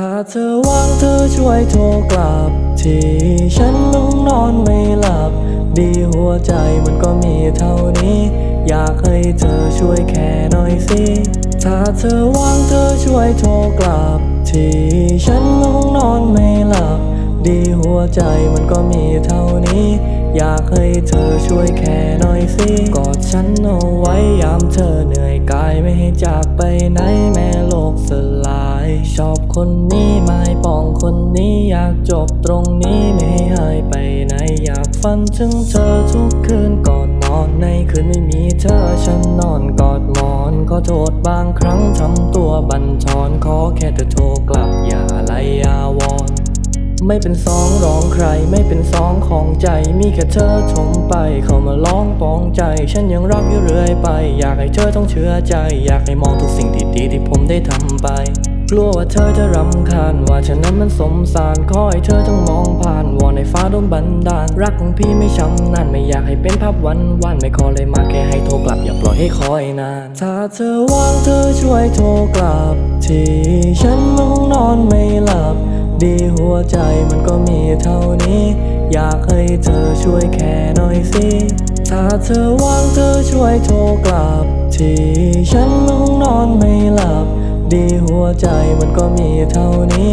ถ้าเธอว่างเธอช่วยโทรกลับ ที่ฉันนุ่งนอนไม่หลับ ดีหัวใจมันก็มีเท่านี้ อยากให้เธอช่วยแค่หน่อยสิ ถ้าเธอว่างเธอช่วยโทรกลับ ที่ฉันนุ่งนอนไม่หลับ ดีหัวใจมันก็มีเท่านี้ อยากให้เธอช่วยแค่หน่อยสิกอดฉันเอาไว้ยามเธอเหนื่อยกายไม่ให้จากไปไหนแม้โลกสลาย ชอบคนนี้ไม่ปองคนนี้อยากจบตรงนี้ไม่ให้หายไปไหนอยากฝันถึงเธอทุกคืนก่อนนอนในคืนไม่มีเธอฉันนอนกอดหมอนขอโทษบางครั้งทำตัวบันทอนขอแค่เธอโทรกลับอย่าไล่ยาวอนไม่เป็นสองร้องใครไม่เป็นสองของใจมีแค่เธอชมไป เขามาล้องปองใจ ฉันยังรักอยู่เรื่อยไป อยากให้เธอต้องเชื่อใจ อยากให้มองทุกสิ่งที่ดีที่ผมได้ทำไป กลัวว่าเธอจะรำคาญ ว่าฉันนั้นมันสมสารขอให้เธอต้งมองผ่านวอนในฟ้าโดนบันดาล รักของพี่ไม่ช้ำนานไม่อยากให้เป็นภาพวันวันไม่ขอเลยมาแค่ให้โทรกลับอย่าปล่อยให้คอยนาน ถ้าเธอว่างเธอช่วยโทรกลับ ที่ฉันนุ่งนอนไม่หลับ ดีหัวใจมันก็มีเท่านี้ อยากให้เธอช่วยแค่หน่อยสิ ถ้าเธอว่างเธอช่วยโทรกลับ ที่ฉันนุ่งนอนไม่หลับ ดีหัวใจมันก็มีเท่านี้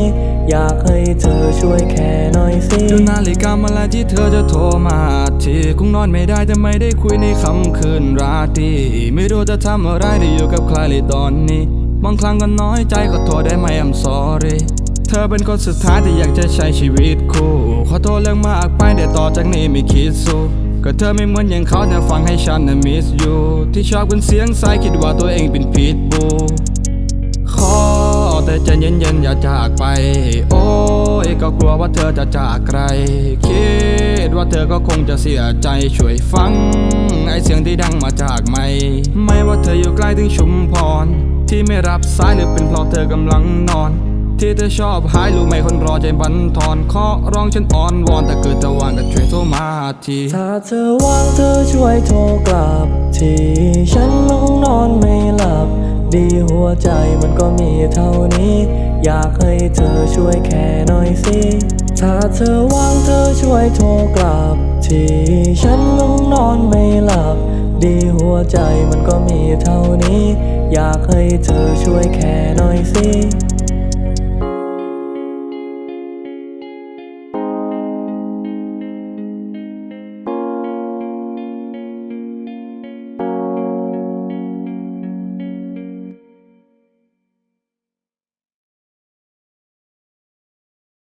อยากให้เธอช่วยแค่หน่อยสิดูนาฬิกาเมื่อไรที่เธอจะโทรมาทีคงนอนไม่ได้แต่ไม่ได้คุยในค่ำคืนราตรีไม่รู้จะทำอะไรได้อยู่กับใครเลยตอนนี้ บางครั้งก็น้อยใจขอโทษได้ไหม I'm sorry เธอเป็นคนสุดท้ายที่อยากจะใช้ชีวิตคู่ขอโทษเรื่องมากไปแต่ต่อจากนี้ไม่คิดสู้ก็เธอไม่เหมือนอย่างเขาจะฟังให้ฉันนะ miss you ที่ชอบเป็นเสียงสายคิดว่าตัวเองเป็นผิดบู ใจเย็นๆอย่าจากไป โอ้ยก็กลัวว่าเธอจะจากใคร คิดว่าเธอก็คงจะเสียใจช่วยฟัง ไอเสียงที่ดังมาจากไม่ ไม่ว่าเธออยู่ใกล้ถึงชุมพร ที่ไม่รับสายหรือเป็นเพราะเธอกำลังนอน ที่เธอชอบหายรู้ไหมคนรอใจบันทอนขอร้องฉันอ้อนวอนแต่เกิดจะวางก็ช่วยโทรมาที ถ้าเธอว่างเธอช่วยโทรกลับที ดีหัวใจมันก็มีเท่านี้ อยากให้เธอช่วยแค่หน่อยสิ ถ้าเธอว่างเธอช่วยโทรกลับทีฉันนุ่งนอนไม่หลับ ดีหัวใจมันก็มีเท่านี้ อยากให้เธอช่วยแค่